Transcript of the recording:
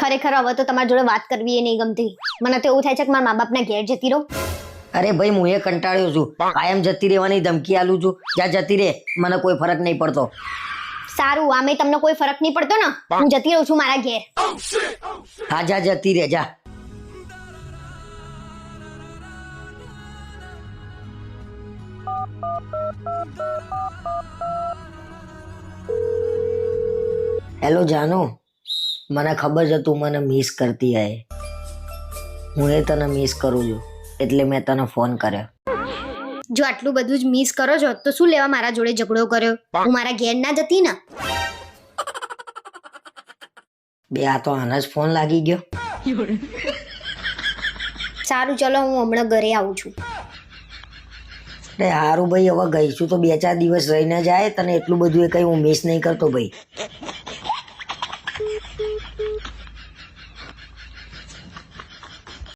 ખરેખર હવે તો તમારી જોડે વાત કરવી એ નહીં ગમતી. મને તો એવું થાય છે કે મારા મા બાપના ઘેર જતી રહો. અરે ભાઈ હું એ કંટાળ્યો છું. કાયમ જતી રહેવાની ધમકી આલું છું. જ્યાં જતી રહે મને કોઈ ફરક નહીં પડતો. સારું આમે તમને કોઈ ફરક નહીં પડતો ને? હું જતી રહું છું મારા ઘેર. હા જા જતી રહે જા. હેલો જાનુ. મને ખબર છે તું મને મિસ કરતી હે હું એ તને મિસ કરું છું એટલે મેં તને ફોન કર્યો. જો આટલું બધું જ મિસ કરો છો તો શું લેવા મારા જોડે ઝઘડો કર્યો? હું મારા ઘેર ના જતી ને? બે આ તો આના જ ફોન લાગી ગયો. સારું ચલો હું હમણાં ઘરે આવું છું. અરે હારું ભાઈ હવે ગઈ છું તો બે ચાર દિવસ રહીને જાય તને એટલું બધું એ કઈ હું મિસ નહીં કરતો ભાઈ.